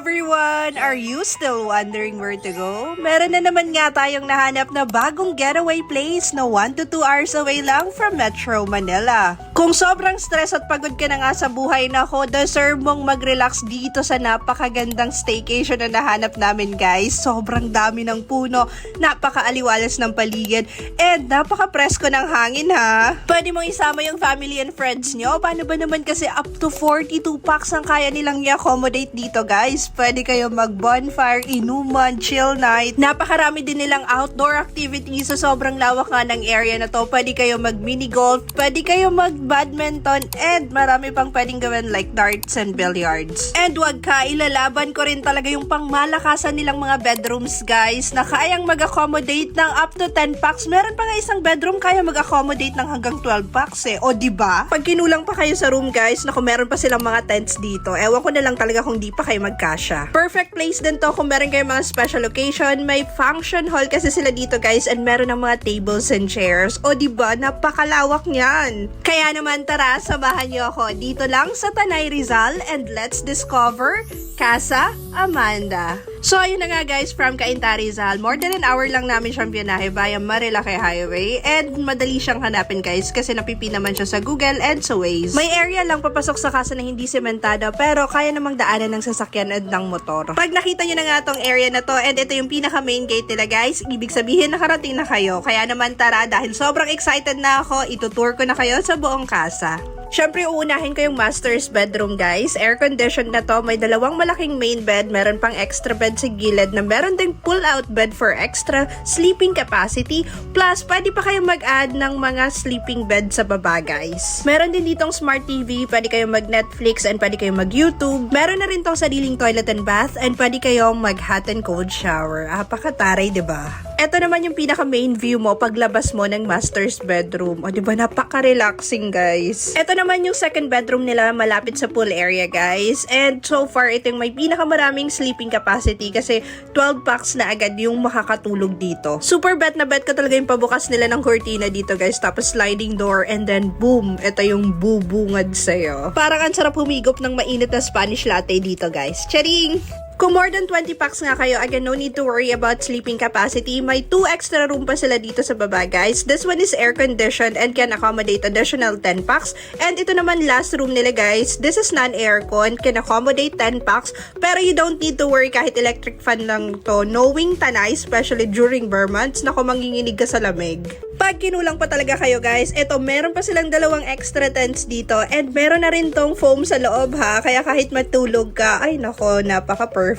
everyone! Are you still wondering where to go? Meron na naman nga tayong nahanap na bagong getaway place na 1 to 2 hours away lang from Metro Manila. Kung sobrang stress at pagod ka na nga sa buhay na ko, deserve mong mag-relax dito sa napakagandang staycation na nahanap namin guys. Sobrang dami ng puno, napakaaliwalas ng paligid, and napaka-presko ng hangin ha. Pwede mong isama yung family and friends nyo. Paano ba naman kasi up to 42 packs ang kaya nilang i-accommodate dito guys. Pwede kayo mag-bonfire, inuman, chill night. Napakarami din nilang outdoor activities sa sobrang lawak nga ng area na to. Pwede kayo mag-mini golf, pwede kayo mag-badminton, and marami pang pwedeng gawin like darts and billiards. And wag ka, ilalaban ko rin talaga yung pangmalakasan nilang mga bedrooms guys na kayang mag-accommodate ng up to 10 packs. Meron pa nga isang bedroom kaya mag-accommodate ng hanggang 12 packs eh. O ba? Pag kinulang pa kayo sa room guys, naku meron pa silang mga tents dito. Ewan ko na lang talaga kung di pa kayo magkasya. Perfect place din to kung meron kayong mga special occasion. May function hall kasi sila dito guys and meron ng mga tables and chairs. O ba napakalawak niyan. Kaya naman tara, samahan niyo ako. Dito lang sa Tanay Rizal and let's discover Casa Amanda. So, ayun na nga guys, from Cainta Rizal, more than an hour lang namin siyang binahe via Marilake Highway and madali siyang hanapin guys kasi napipi naman siya sa Google and sa Waze. May area lang papasok sa casa na hindi sementada pero kaya namang daanan ng sasakyan at ng motor. Pag nakita nyo na nga tong area na to and ito yung pinaka main gate nila guys, ibig sabihin nakarating na kayo. Kaya naman tara, dahil sobrang excited na ako, itutour ko na kayo sa buong casa. Siyempre, uunahin ko yung master's bedroom, guys. Air-conditioned na to. May dalawang malaking main bed. Meron pang extra bed sa gilid na meron ding pull-out bed for extra sleeping capacity. Plus, pwede pa kayong mag-add ng mga sleeping bed sa baba, guys. Meron din ditong smart TV. Pwede kayong mag-Netflix and pwede kayong mag-YouTube. Meron na rin tong sariling toilet and bath and pwede kayong mag-hot and cold shower. Apakataray, di ba? Ito naman yung pinaka main view mo paglabas mo ng master's bedroom. O, di ba? Napaka-relaxing, guys. Ito naman yung second bedroom nila malapit sa pool area, guys. And so far, ito yung may pinakamaraming sleeping capacity kasi 12 packs na agad yung makakatulog dito. Super bet na bet ko talaga yung pabukas nila ng cortina dito, guys. Tapos sliding door and then boom, ito yung bubungad sa'yo. Parang ang sarap humigop ng mainit na Spanish latte dito, guys. Charing! Kung more than 20 packs nga kayo, again, no need to worry about sleeping capacity. May 2 extra room pa sila dito sa baba, guys. This one is air-conditioned and can accommodate additional 10 packs. And ito naman last room nila, guys. This is non-aircon, can accommodate 10 packs. Pero you don't need to worry kahit electric fan lang to. Knowing tanay, especially during bare months, na kung manginginig ka sa lamig. Pag kinulang pa talaga kayo guys, eto meron pa silang dalawang extra tents dito and meron na rin tong foam sa loob ha, kaya kahit matulog ka, ay nako, napaka-perfect.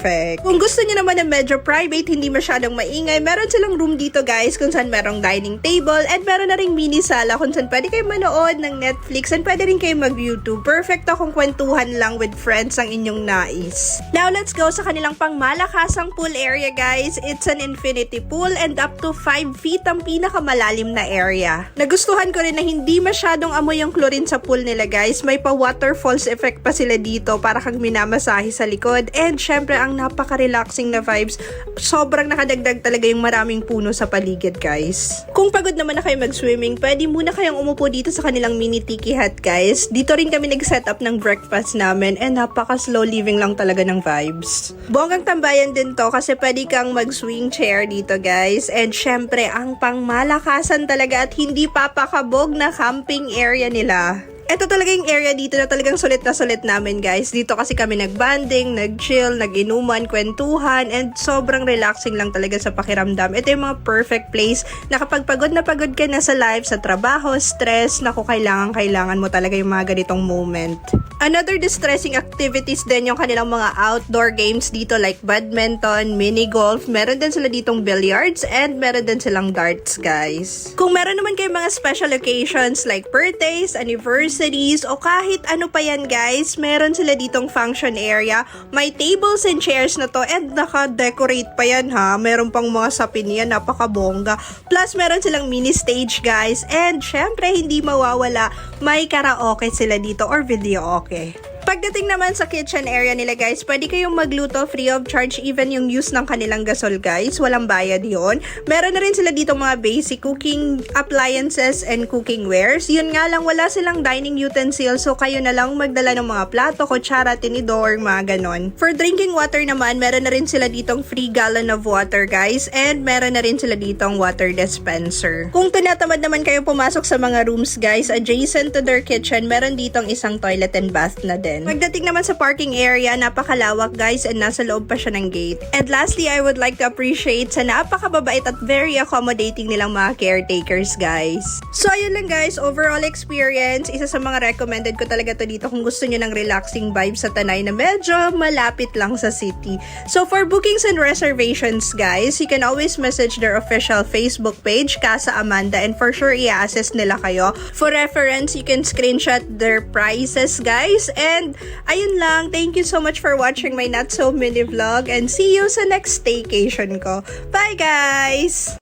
Kung gusto niyo naman na medyo private, hindi masyadong maingay, meron silang room dito guys kung saan merong dining table and meron na ring mini sala kung saan pwede kayo manood ng Netflix and pwede rin kayo mag-YouTube. Perfect to kung kwentuhan lang with friends ang inyong nais. Now let's go sa kanilang pangmalakasang pool area guys. It's an infinity pool and up to 5 feet ang pinakamalalim na area. Nagustuhan ko rin na hindi masyadong amoy yung chlorine sa pool nila guys. May pa waterfalls effect pa sila dito para kang minamasahe sa likod. And syempre ang napaka-relaxing na vibes. Sobrang nakadagdag talaga yung maraming puno sa paligid guys. Kung pagod naman na kayo mag-swimming, pwede muna kayong umupo dito sa kanilang mini tiki hut guys. Dito rin kami nag-set up ng breakfast namin and napaka-slow living lang talaga ng vibes. Bonggang tambayan din to kasi pwede kang mag-swing chair dito guys. And syempre ang pangmalakasan talaga at hindi papakabog na camping area nila. Ito talaga yung area dito na talagang sulit na sulit namin guys. Dito kasi kami nag-banding, nag-chill, nag-inuman, kwentuhan, and sobrang relaxing lang talaga sa pakiramdam. Ito yung mga perfect place na kapag pagod na pagod ka na sa life, sa trabaho, stress, naku, kailangan, kailangan mo talaga yung mga ganitong moment. Another distressing activities din yung kanilang mga outdoor games dito like badminton, mini golf, meron din sila ditong billiards, and meron din silang darts guys. Kung meron naman kayo mga special occasions like birthdays, anniversaries, o kahit ano pa yan guys, meron sila ditong function area. May tables and chairs na to and naka-decorate pa yan ha. Meron pang mga sapin yan, napakabongga. Plus meron silang mini stage guys and syempre hindi mawawala, may karaoke sila dito or video okay. Pagdating naman sa kitchen area nila guys, pwede kayong magluto free of charge even yung use ng kanilang gasol guys. Walang bayad yon. Meron na rin sila dito mga basic cooking appliances and cooking wares. Yun nga lang, wala silang dining utensils so kayo na lang magdala ng mga plato, kutsara, tinidor, mga ganon. For drinking water naman, meron na rin sila ditong free gallon of water guys and meron na rin sila ditong water dispenser. Kung tinatamad naman kayo pumasok sa mga rooms guys, adjacent to their kitchen, meron ditong isang toilet and bath na din. Pagdating naman sa parking area, napakalawak guys and nasa loob pa siya ng gate. And lastly, I would like to appreciate sa napakababait at very accommodating nilang mga caretakers guys. So ayun lang guys, overall experience, isa sa mga recommended ko talaga to dito kung gusto niyo ng relaxing vibe sa Tanay na medyo malapit lang sa city. So for bookings and reservations guys, you can always message their official Facebook page, Casa Amanda, and for sure i-assess nila kayo. For reference, you can screenshot their prices guys. And ayun lang, thank you so much for watching my Not So Mini vlog and see you sa next staycation ko. Bye guys!